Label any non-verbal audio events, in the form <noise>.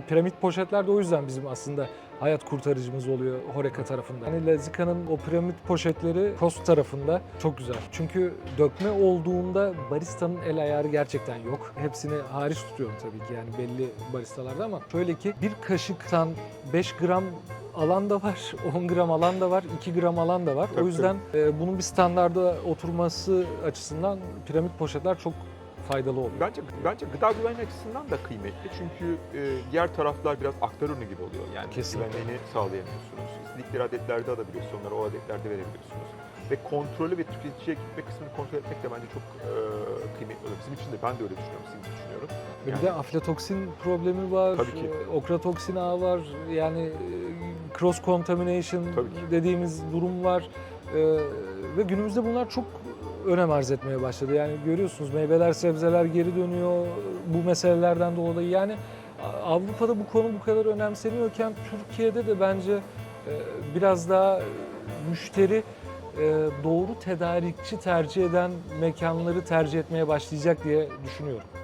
Piramit poşetler de o yüzden bizim aslında hayat kurtarıcımız oluyor Horeca tarafında. Yani Lazica'nın o piramit poşetleri Kost tarafında çok güzel. Çünkü dökme olduğunda baristanın el ayarı gerçekten yok. Hepsini hariç tutuyorum tabii ki yani belli baristalarda ama şöyle ki bir kaşıktan 5 gram alan da var, <laughs> 10 gram alan da var, 2 gram alan da var. O yüzden e, bunun bir standarda oturması açısından piramit poşetler çok faydalı oluyor. Bence bence gıda güvenliği açısından da kıymetli çünkü e, diğer taraflar biraz aktar ürünü gibi oluyor. Yani Kesinlikle. güvenliğini sağlayamıyorsunuz. İstedikleri adetlerde alabiliyorsunuz, onları o adetlerde verebiliyorsunuz. Ve kontrolü ve tüketiciye gitme kısmını kontrol etmek de bence çok e, kıymetli oluyor. Bizim için de ben de öyle düşünüyorum, sizin düşünüyorum. Bir Yani- de aflatoksin problemi var, Tabii ki. e, okratoksin ağı var, yani e, cross contamination dediğimiz durum var. E, ve günümüzde bunlar çok önem arz etmeye başladı. Yani görüyorsunuz meyveler, sebzeler geri dönüyor bu meselelerden dolayı. Yani Avrupa'da bu konu bu kadar önemseniyorken Türkiye'de de bence e, biraz daha müşteri e, doğru tedarikçi tercih eden mekanları tercih etmeye başlayacak diye düşünüyorum.